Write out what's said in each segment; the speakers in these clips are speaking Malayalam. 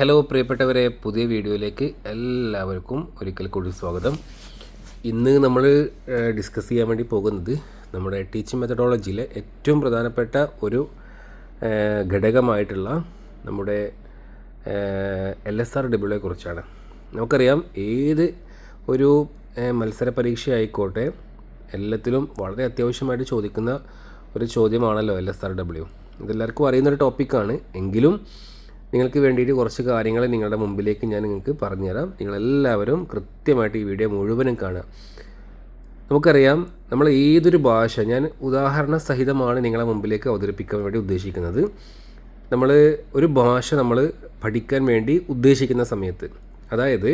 ഹലോ പ്രിയപ്പെട്ടവരെ പുതിയ വീഡിയോയിലേക്ക് എല്ലാവർക്കും ഒരിക്കൽ കൂടി സ്വാഗതം. ഇന്ന് നമ്മൾ ഡിസ്കസ് ചെയ്യാൻ വേണ്ടി പോകുന്നത് നമ്മുടെ ടീച്ചിങ് മെത്തഡോളജിയിലെ ഏറ്റവും പ്രധാനപ്പെട്ട ഒരു ഘടകമായിട്ടുള്ള നമ്മുടെ എൽ എസ് ആർ ഡബ്ല്യുയെ കുറിച്ചാണ്. നമുക്കറിയാം ഏത് ഒരു മത്സര പരീക്ഷ ആയിക്കോട്ടെ എല്ലാത്തിലും വളരെ അത്യാവശ്യമായിട്ട് ചോദിക്കുന്ന ഒരു ചോദ്യമാണല്ലോ എൽ എസ് ആർ ഡബ്ല്യു ഇതെല്ലാവർക്കും അറിയുന്നൊരു ടോപ്പിക്കാണ് എങ്കിലും നിങ്ങൾക്ക് വേണ്ടിയിട്ട് കുറച്ച് കാര്യങ്ങൾ നിങ്ങളുടെ മുമ്പിലേക്ക് ഞാൻ നിങ്ങൾക്ക് പറഞ്ഞുതരാം. നിങ്ങളെല്ലാവരും കൃത്യമായിട്ട് ഈ വീഡിയോ മുഴുവനും കാണുക. നമുക്കറിയാം നമ്മൾ ഏതൊരു ഭാഷ ഞാൻ ഉദാഹരണ സഹിതമാണ് നിങ്ങളെ മുമ്പിലേക്ക് അവതരിപ്പിക്കാൻ വേണ്ടി ഉദ്ദേശിക്കുന്നത്. നമ്മൾ ഒരു ഭാഷ നമ്മൾ പഠിക്കാൻ വേണ്ടി ഉദ്ദേശിക്കുന്ന സമയത്ത് അതായത്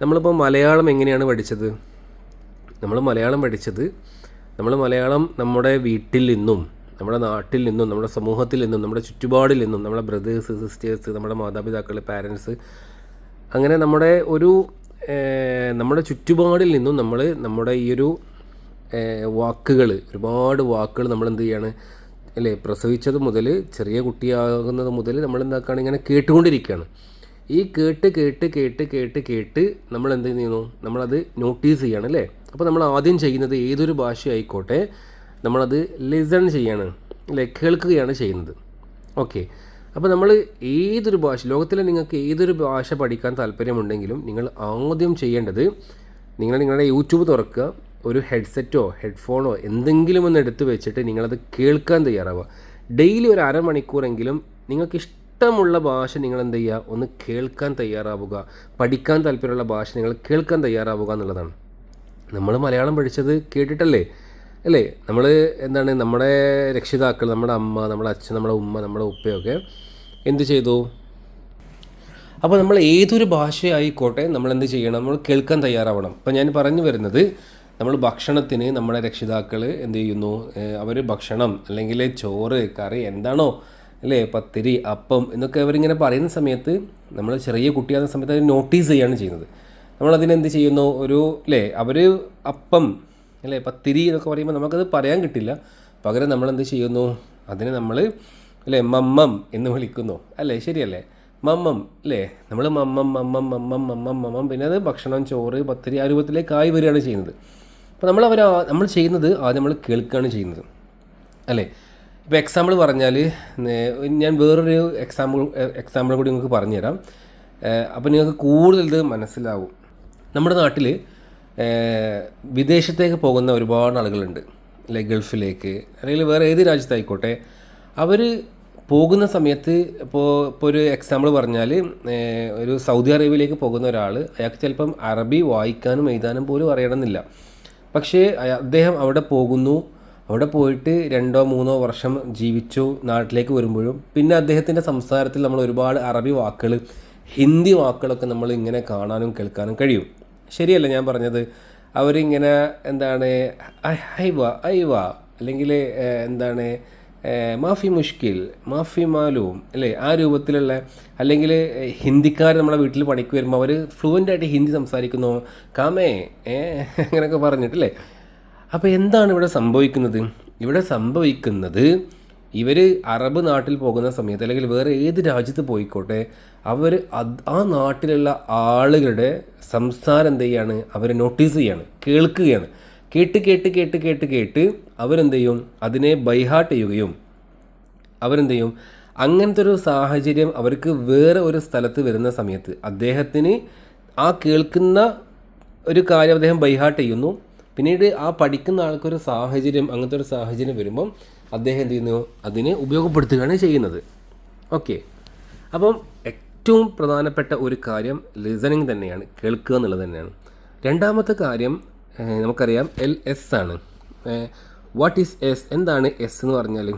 നമ്മളിപ്പോൾ മലയാളം എങ്ങനെയാണ് പഠിച്ചത്? നമ്മൾ മലയാളം പഠിച്ചത് നമ്മൾ മലയാളം നമ്മുടെ വീട്ടിൽ നിന്നും നമ്മുടെ നാട്ടിൽ നിന്നും നമ്മുടെ സമൂഹത്തിൽ നിന്നും നമ്മുടെ ചുറ്റുപാടിൽ നിന്നും നമ്മുടെ ബ്രദേഴ്സ് സിസ്റ്റേഴ്സ് നമ്മുടെ മാതാപിതാക്കൾ പാരൻസ് അങ്ങനെ നമ്മുടെ ഒരു നമ്മുടെ ചുറ്റുപാടിൽ നിന്നും നമ്മൾ നമ്മുടെ ഈ ഒരു വാക്കുകൾ ഒരുപാട് വാക്കുകൾ നമ്മൾ എന്ത് ചെയ്യാണ് അല്ലേ പ്രസവിച്ചത് മുതൽ ചെറിയ കുട്ടിയാകുന്നത് മുതൽ നമ്മൾ എന്താക്കുകയാണ് ഇങ്ങനെ കേട്ടുകൊണ്ടിരിക്കുകയാണ്. ഈ കേട്ട് കേട്ട് കേട്ട് കേട്ട് കേട്ട് നമ്മൾ എന്ത് ചെയ്യുന്നു നമ്മളത് നോട്ടീസ് ചെയ്യണം അല്ലേ? അപ്പോൾ നമ്മൾ ആദ്യം ചെയ്യുന്നത് ഏതൊരു ഭാഷ ആയിക്കോട്ടെ നമ്മളത് ലിസൺ ചെയ്യാണ് അല്ലെ കേൾക്കുകയാണ് ചെയ്യുന്നത്. ഓക്കെ അപ്പോൾ നമ്മൾ ഏതൊരു ഭാഷ ലോകത്തിലെ നിങ്ങൾക്ക് ഏതൊരു ഭാഷ പഠിക്കാൻ താല്പര്യമുണ്ടെങ്കിലും നിങ്ങൾ ആദ്യം ചെയ്യേണ്ടത് നിങ്ങൾ നിങ്ങളുടെ യൂട്യൂബ് തുറക്കുക ഒരു ഹെഡ്സെറ്റോ ഹെഡ്ഫോണോ എന്തെങ്കിലും ഒന്ന് എടുത്തു വെച്ചിട്ട് നിങ്ങളത് കേൾക്കാൻ തയ്യാറാവുക. ഡെയിലി ഒരു അരമണിക്കൂറെങ്കിലും നിങ്ങൾക്ക് ഇഷ്ടമുള്ള ഭാഷ നിങ്ങൾ എന്ത് ചെയ്യുക? ഒന്ന് കേൾക്കാൻ തയ്യാറാവുക. പഠിക്കാൻ താല്പര്യമുള്ള ഭാഷ നിങ്ങൾ കേൾക്കാൻ തയ്യാറാവുക എന്നുള്ളതാണ്. നമ്മൾ മലയാളം പഠിച്ചത് കേട്ടിട്ടല്ലേ? അല്ലേ? നമ്മൾ എന്താണ്? നമ്മുടെ രക്ഷിതാക്കൾ നമ്മുടെ അമ്മ നമ്മുടെ അച്ഛൻ നമ്മുടെ ഉമ്മ നമ്മുടെ ഉപ്പയൊക്കെ എന്ത് ചെയ്തു? അപ്പോൾ നമ്മൾ ഏതൊരു ഭാഷയായിക്കോട്ടെ നമ്മൾ എന്ത് ചെയ്യണം? നമ്മൾ കേൾക്കാൻ തയ്യാറാവണം. അപ്പോൾ ഞാൻ പറഞ്ഞു വരുന്നത് നമ്മൾ ഭക്ഷണത്തിന് നമ്മുടെ രക്ഷിതാക്കൾ എന്ത് ചെയ്യുന്നു? അവർ ഭക്ഷണം അല്ലെങ്കിൽ ചോറ് കറി എന്താണോ അല്ലേ? പത്തിരി അപ്പം എന്നൊക്കെ അവരിങ്ങനെ പറയുന്ന സമയത്ത് നമ്മൾ ചെറിയ കുട്ടിയാകുന്ന സമയത്ത് അത് നോട്ടീസ് ചെയ്യാണ് ചെയ്യുന്നത്. നമ്മളതിനെന്ത് ചെയ്യുന്നു? ഒരു അല്ലേ? അവർ അപ്പം അല്ലേ? പത്തിരി എന്നൊക്കെ പറയുമ്പോൾ നമുക്കത് പറയാൻ കിട്ടില്ല. പകരം നമ്മൾ നമ്മളെന്ത് ചെയ്യുന്നു? അതിനെ നമ്മൾ അല്ലേ മമ്മം എന്ന് വിളിക്കുന്നു. അല്ലേ? ശരിയല്ലേ? മമ്മം അല്ലേ? നമ്മൾ മമ്മം മമ്മം മമ്മം മമ്മം മമ്മം പിന്നെ അത് ഭക്ഷണം ചോറ് പത്തിരി ആ രൂപത്തിലേക്ക് ആയി വരികയാണ് ചെയ്യുന്നത്. അപ്പോൾ നമ്മൾ അവർ നമ്മൾ ചെയ്യുന്നത് ആദ്യം നമ്മൾ കേൾക്കുകയാണ് ചെയ്യുന്നത്. അല്ലേ? ഇപ്പോൾ എക്സാമ്പിൾ പറഞ്ഞാൽ ഞാൻ വേറൊരു എക്സാമ്പിൾ എക്സാമ്പിൾ കൂടി നിങ്ങൾക്ക് പറഞ്ഞുതരാം. അപ്പോൾ നിങ്ങൾക്ക് കൂടുതൽ ഇത് മനസ്സിലാവും. നമ്മുടെ നാട്ടിൽ വിദേശത്തേക്ക് പോകുന്ന ഒരുപാട് ആളുകളുണ്ട്. അല്ലെ ഗൾഫിലേക്ക് അല്ലെങ്കിൽ വേറെ ഏത് രാജ്യത്തായിക്കോട്ടെ. അവർ പോകുന്ന സമയത്ത് ഇപ്പോൾ ഇപ്പോൾ ഒരു എക്സാമ്പിൾ പറഞ്ഞാൽ ഒരു സൗദി അറേബ്യയിലേക്ക് പോകുന്ന ഒരാൾ അയാൾക്ക് ചിലപ്പം അറബി വായിക്കാനും എഴുതാനും പോലും അറിയണമെന്നില്ല. പക്ഷേ അദ്ദേഹം അവിടെ പോകുന്നു. അവിടെ പോയിട്ട് രണ്ടോ മൂന്നോ വർഷം ജീവിച്ചു നാട്ടിലേക്ക് വരുമ്പോഴും. പിന്നെ അദ്ദേഹത്തിന്റെ സംസാരത്തിൽ നമ്മൾ ഒരുപാട് അറബി വാക്കുകൾ ഹിന്ദി വാക്കുകളൊക്കെ നമ്മൾ ഇങ്ങനെ കാണാനും കേൾക്കാനും കഴിയും. ശരിയല്ല ഞാൻ പറഞ്ഞത്. അവരിങ്ങനെ എന്താണ് "ഐ- ഹൈവ ഐവ അല്ലെങ്കിൽ എന്താണ് മാഫി മുഷ്കിൽ മാഫി മാലൂം അല്ലേ? ആ രൂപത്തിലുള്ള അല്ലെങ്കിൽ ഹിന്ദിക്കാർ നമ്മളെ വീട്ടിൽ പണിക്ക് വരുമ്പോൾ അവർ ഫ്ലുവന്റ് ആയിട്ട് ഹിന്ദി സംസാരിക്കുന്നു. കാമേ ഏ അങ്ങനെയൊക്കെ പറഞ്ഞിട്ടല്ലേ അപ്പോൾ എന്താണ് ഇവിടെ സംഭവിക്കുന്നത്? ഇവിടെ സംഭവിക്കുന്നത് ഇവർ അറബ് നാട്ടിൽ പോകുന്ന സമയത്ത് അല്ലെങ്കിൽ വേറെ ഏത് രാജ്യത്ത് പോയിക്കോട്ടെ അവർ ആ നാട്ടിലുള്ള ആളുകളുടെ സംസാരം എന്ത് ചെയ്യാണ്? അവർ നോട്ടീസ് ചെയ്യാണ് കേൾക്കുകയാണ്. കേട്ട് കേട്ട് കേട്ട് കേട്ട് കേട്ട് അവരെന്ത് ചെയ്യും? അതിനെ ബൈഹാർട്ട് ചെയ്യുകയും അവരെന്ത് ചെയ്യും? അങ്ങനത്തെ ഒരു സാഹചര്യം അവർക്ക് വേറെ ഒരു സ്ഥലത്ത് വരുന്ന സമയത്ത് അദ്ദേഹത്തിന് ആ കേൾക്കുന്ന ഒരു കാര്യം അദ്ദേഹം ബൈഹാർട്ട് ചെയ്യുന്നു. പിന്നീട് ആ പഠിക്കുന്ന ആൾക്കൊരു സാഹചര്യം അങ്ങനത്തെ ഒരു സാഹചര്യം വരുമ്പം അദ്ദേഹം എന്ത് ചെയ്യുന്നു? അതിനെ ഉപയോഗപ്പെടുത്തുകയാണ് ചെയ്യുന്നത്. ഓക്കെ അപ്പം ഏറ്റവും പ്രധാനപ്പെട്ട ഒരു കാര്യം ലിസണിങ് തന്നെയാണ് കേൾക്കുക എന്നുള്ളത് തന്നെയാണ്. രണ്ടാമത്തെ കാര്യം നമുക്കറിയാം എൽ എസ് ആണ്. വാട്ട് ഈസ് എസ് എന്താണ് എസ് എന്ന് പറഞ്ഞാൽ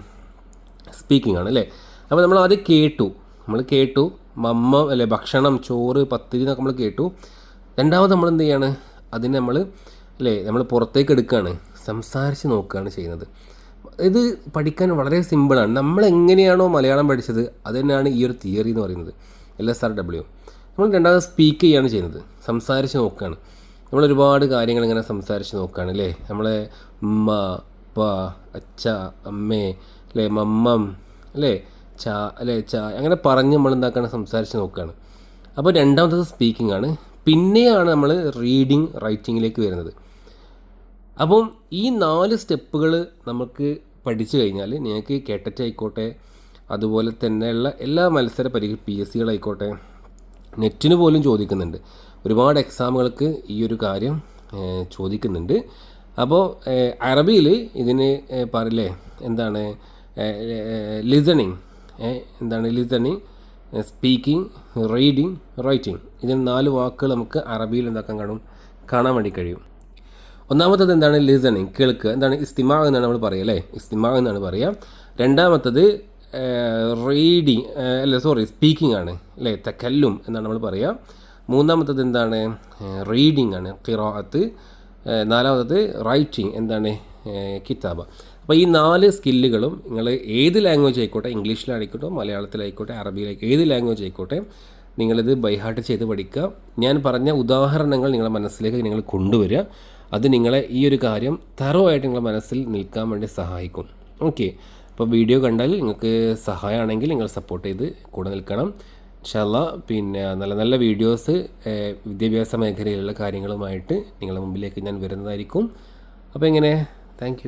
സ്പീക്കിംഗ് ആണ് അല്ലേ? അപ്പോൾ നമ്മൾ ആദ്യം കേട്ടു. നമ്മൾ കേട്ടു. മമ്മ അല്ലെ ഭക്ഷണം ചോറ് പത്തിരി എന്നൊക്കെ നമ്മൾ കേട്ടു. രണ്ടാമത് നമ്മൾ എന്ത് ചെയ്യാണ്? അതിനെ നമ്മൾ അല്ലേ നമ്മൾ പുറത്തേക്ക് എടുക്കുകയാണ് സംസാരിച്ച് നോക്കുകയാണ് ചെയ്യുന്നത്. ഇത് പഠിക്കാൻ വളരെ സിമ്പിളാണ്. നമ്മൾ എങ്ങനെയാണോ മലയാളം പഠിച്ചത് അത് തന്നെയാണ് ഈ ഒരു തിയറി എന്ന് പറയുന്നത്. L S R W. നമ്മൾ രണ്ടാമത് സ്പീക്ക് ചെയ്യുകയാണ് ചെയ്യുന്നത്. സംസാരിച്ച് നോക്കുകയാണ് നമ്മൾ ഒരുപാട് കാര്യങ്ങൾ ഇങ്ങനെ സംസാരിച്ച് നോക്കുകയാണ് അല്ലേ? നമ്മളെ ഉമ്മ അപ്പ അച്ഛ അമ്മേ അല്ലേ? മമ്മം അല്ലേ? ചാ അല്ലേ? ചാ അങ്ങനെ പറഞ്ഞ് നമ്മൾ എന്താക്കാണ്? സംസാരിച്ച് നോക്കുകയാണ് അപ്പോൾ രണ്ടാമത്തത് സ്പീക്കിംഗ് ആണ്. പിന്നെയാണ് നമ്മൾ റീഡിങ് റൈറ്റിങ്ങിലേക്ക് വരുന്നത്. അപ്പം ഈ നാല് സ്റ്റെപ്പുകൾ നമുക്ക് പഠിച്ചു കഴിഞ്ഞാൽ നിങ്ങൾക്ക് കേട്ടറ്റ് ആയിക്കോട്ടെ അതുപോലെ തന്നെയുള്ള എല്ലാ മത്സര പരീക്ഷ പി എസ് സികളായിക്കോട്ടെ നെറ്റിന് പോലും ചോദിക്കുന്നുണ്ട്. ഒരുപാട് എക്സാമുകൾക്ക് ഈ ഒരു കാര്യം ചോദിക്കുന്നുണ്ട്. അപ്പോൾ അറബിയിൽ ഇതിന് പറയില്ലേ എന്താണ് ലിസണിങ് എന്താണ് ലിസണിങ് സ്പീക്കിംഗ് റീഡിങ് റൈറ്റിംഗ് ഇതിന് നാല് വാക്കുകൾ നമുക്ക് അറബിയിൽ എന്താക്കാൻ കാണും? കാണാൻ വേണ്ടി കഴിയും. ഒന്നാമത്തത് എന്താണ് ലിസണിങ് കേൾക്കുക. എന്താണ് ഇസ്തിമാ എന്നാണ് നമ്മൾ പറയുക അല്ലേ? ഇസ്തിമാ എന്നാണ് പറയുക. രണ്ടാമത്തത് റീഡിങ് അല്ല സോറി സ്പീക്കിംഗ് ആണ് അല്ലേ? തക്കല്ലും എന്നാണ് നമ്മൾ പറയുക. മൂന്നാമത്തത് എന്താണ്? റീഡിംഗ് ആണ് ഖിറാഅത്ത്. നാലാമത്തത് റൈറ്റിംഗ് എന്താണ്? കിതാബ. അപ്പോൾ ഈ നാല് സ്കില്ലുകളും നിങ്ങൾ ഏത് ലാംഗ്വേജ് ആയിക്കോട്ടെ ഇംഗ്ലീഷിലായിക്കോട്ടെ മലയാളത്തിലായിക്കോട്ടെ അറബിയിലായിക്കോട്ടെ ഏത് ലാംഗ്വേജ് ആയിക്കോട്ടെ നിങ്ങളിത് ബൈഹാർട്ട് ചെയ്ത് പഠിക്കുക. ഞാൻ പറഞ്ഞ ഉദാഹരണങ്ങൾ നിങ്ങളുടെ മനസ്സിലേക്ക് നിങ്ങൾ കൊണ്ടുവരിക. അത് നിങ്ങളെ ഈ ഒരു കാര്യം തറോ ആയിട്ട് നിങ്ങളുടെ മനസ്സിൽ നിൽക്കാൻ വേണ്ടി സഹായിക്കും. ഓക്കെ അപ്പോൾ വീഡിയോ കണ്ടാൽ നിങ്ങൾക്ക് സഹായമാണെങ്കിൽ നിങ്ങൾ സപ്പോർട്ട് ചെയ്ത് കൂടെ നിൽക്കണം. ഇൻഷാല്ല പിന്നെ നല്ല നല്ല വീഡിയോസ് വിദ്യാഭ്യാസ മേഖലയിലുള്ള കാര്യങ്ങളുമായിട്ട് നിങ്ങളുടെ മുമ്പിലേക്ക് ഞാൻ വരുന്നതായിരിക്കും. അപ്പോൾ എങ്ങനെ? താങ്ക്